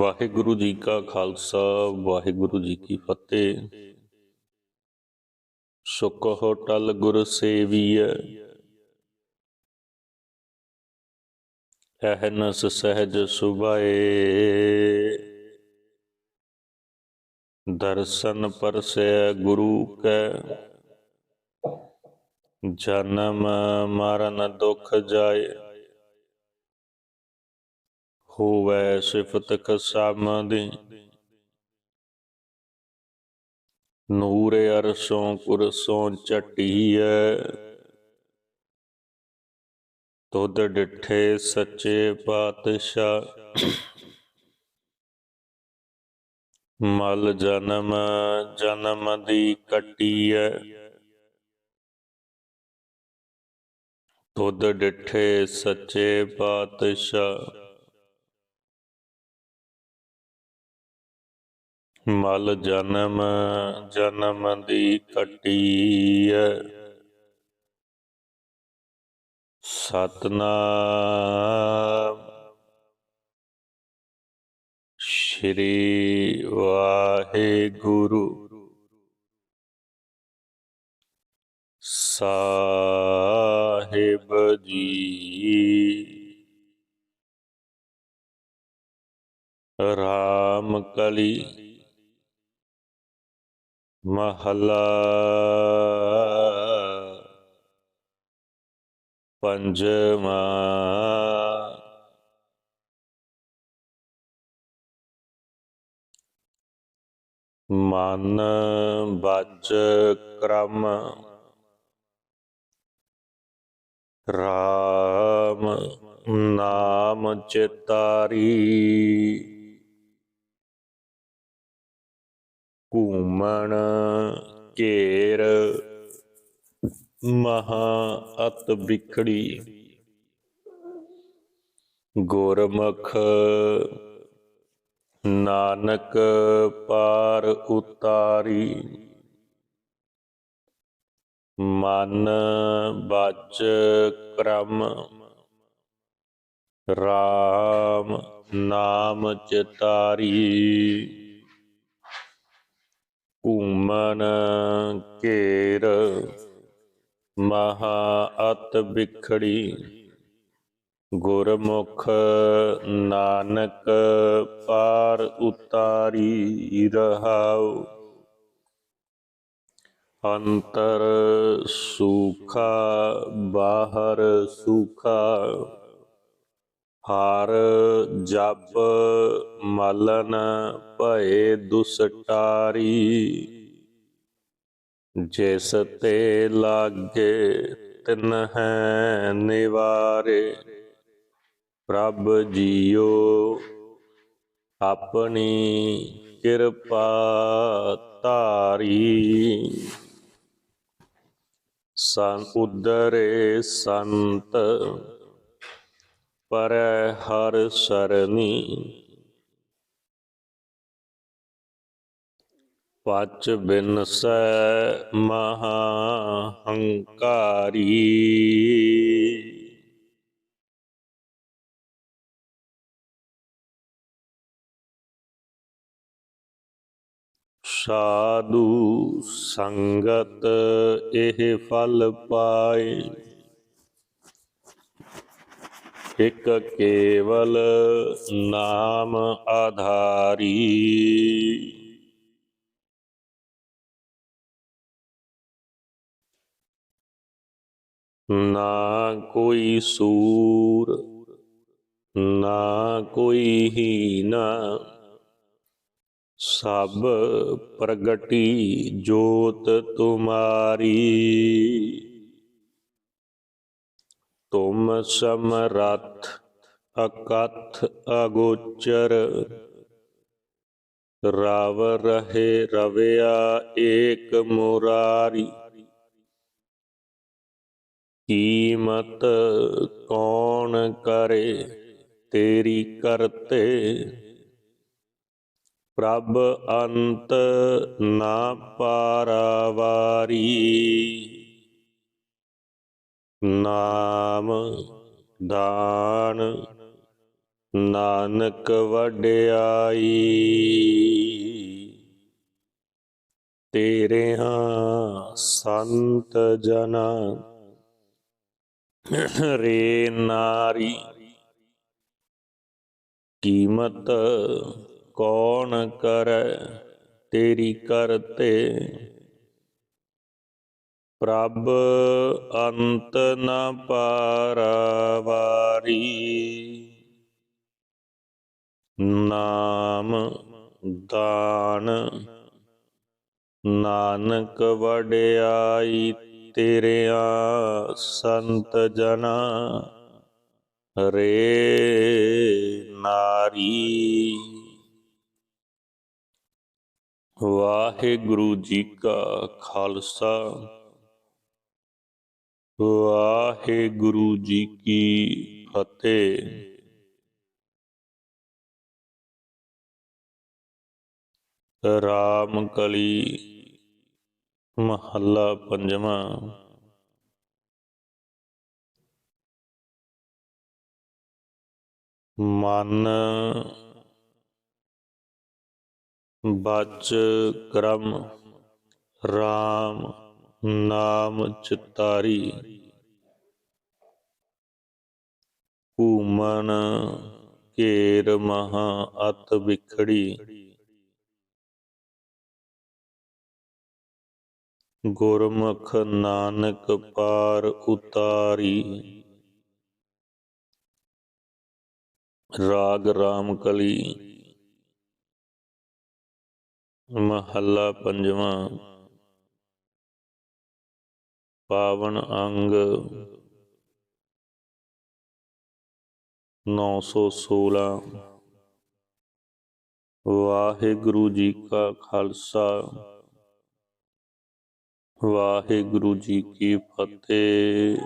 ਵਾਹਿਗੁਰੂ ਜੀ ਕਾ ਖਾਲਸਾ, ਵਾਹਿਗੁਰੂ ਜੀ ਕੀ ਫਤਿਹ। ਸੁਖ ਹੋਟਲ ਗੁਰ ਸੇਵੀਐ। ਅਹਨਸ ਸਹਿਜ ਸੁਭਾਏ। ਦਰਸ਼ਨ ਪਰਸੈ ਗੁਰੂ ਕੈ। ਜਨਮ ਮਰਨ ਦੁਖ ਜਾਏ। ਹੋਵੈ ਸਿਫਤ ਖਸਮ ਦੀ ਨੂਰ ਅਰਸ਼ੋਂ ਕੁਰਸੋਂ ਚਟੀਐ ਤੁਧ ਡਿਠੇ ਸੱਚੇ ਪਾਤਸ਼ਾਹ। ਮਲ ਜਨਮ ਜਨਮ ਦੀ ਕਟੀਐ। ਤੁਧ ਡਿਠੇ ਸੱਚੇ ਪਾਤਸ਼ਾਹ। ਮਲ ਜਨਮ ਜਨਮ ਦੀ ਕਟੀਐ ਸਤਨਾਮ। ਸ਼੍ਰੀ ਵਾਹਿਗੁਰੂ। ਸਾਹਿਬ ਜੀ। ਰਾਮ ਕਲੀ। ਮਹਲਾ। ਪੰਜਵਾ। ਮਨ ਬਚ ਕਰਮ। ਰਾਮ ਨਾਮ ਚਿਤਾਰੀ। ਘੂਮਣ ਘੇਰ ਮਹਾ ਅਤ ਵਿਖੜੀ ਗੁਰਮੁਖ ਨਾਨਕ ਪਾਰ ਉਤਾਰੀ। ਮਨ ਬਚ ਕਰਮ। ਰਾਮ ਨਾਮ ਚਿਤਾਰੀ। ਘੂਮਨ ਘੇਰ। ਮਹਾ ਅਤ ਵਿਖੜੀ ਗੁਰਮੁਖ ਨਾਨਕ ਪਾਰ ਉਤਾਰੀ ਰਹਾਉ। ਅੰਤਰ ਸੁਖਾ ਬਾਹਰ ਸੁਖਾ। ਹਰ ਜਪ ਮਲਨ ਭਏ ਦੁਸਟਾਰੀ। ਜਿਸ ਤੇ ਲਾਗੇ ਤਿਨ ਹੈ ਨਿਵਾਰੇ, ਪ੍ਰਭ ਜੀਓ ਆਪਣੀ ਕਿਰਪਾ ਧਾਰੀ। ਸੰ ਉਦਰੇ ਸੰਤ ਪਰ ਹਰ ਸਰਨੀ ਪਚ ਬਿਨਸੈ ਮਹਾ ਹੰਕਾਰੀ ਸਾਧੂ ਸੰਗਤ ਇਹ ਫਲ ਪਾਏ। ਇਕ ਕੇਵਲ ਨਾਮ ਆਧਾਰੀ। ਨਾ ਕੋਈ ਸੂਰ ਨਾ ਕੋਈ ਹੀਨਾ ਸਭ ਪ੍ਰਗਟੀ ਜੋਤ ਤੁਮਾਰੀ। ਤੁਮ ਸਮਰੱਥ ਅਕਥ ਅਗੋਚਰ, ਰਾਵ ਰਹੇ ਰਵਿਆ ਏਕ ਮੁਰਾਰੀ। ਕੀਮਤ ਕੌਣ ਕਰੇ ਤੇਰੀ ਕਰਤੇ? ਪ੍ਰਭ ਅੰਤ ਨਾ ਪਾਰਾਵਾਰੀ। ਨਾਮ ਦਾਨ ਨਾਨਕ ਵਡਿਆਈ। ਤੇਰੇ ਹਾਂ ਸੰਤ ਜਨ ਰੇ ਨਾਰੀ। ਕੀਮਤ ਕੌਣ ਕਰੈ? ਤੇਰੀ ਕਰਤੇ ਪ੍ਰਭ ਅੰਤ ਨ ਪਾਰਾਵਾਰੀ। ਨਾਮ ਦਾਨ ਨਾਨਕ ਵਡਿਆਈ ਤੇਰਿਆ ਸੰਤ ਜਨਾ। ਰੇ ਨਾਰੀ। ਵਾਹਿਗੁਰੂ ਜੀ ਕਾ ਖਾਲਸਾ। ਵਾਹਿਗੁਰੂ ਜੀ ਕੀ ਫਤਿਹ। ਰਾਮ ਕਲੀ ਮਹੱਲਾ ਪੰਜਵਾਂ। ਮਨ ਬਚ ਕਰਮ ਰਾਮ ਨਾਮ ਚਿਤਾਰੀ। ਭੂਮਨ ਘੇਰ ਮਹਾ ਅਤ ਵਿਖੜੀ। ਗੁਰਮੁਖ ਨਾਨਕ ਪਾਰ ਉਤਾਰੀ। ਰਾਗ ਰਾਮ ਕਲੀ। ਮਹੱਲਾ ਪੰਜਵਾਂ। ਪਾਵਨ ਅੰਗ 916 ਵਾਹਿਗੁਰੂ ਜੀ ਕਾ ਖਾਲਸਾ। ਵਾਹਿਗੁਰੂ ਜੀ ਕੀ ਫਤਿਹ।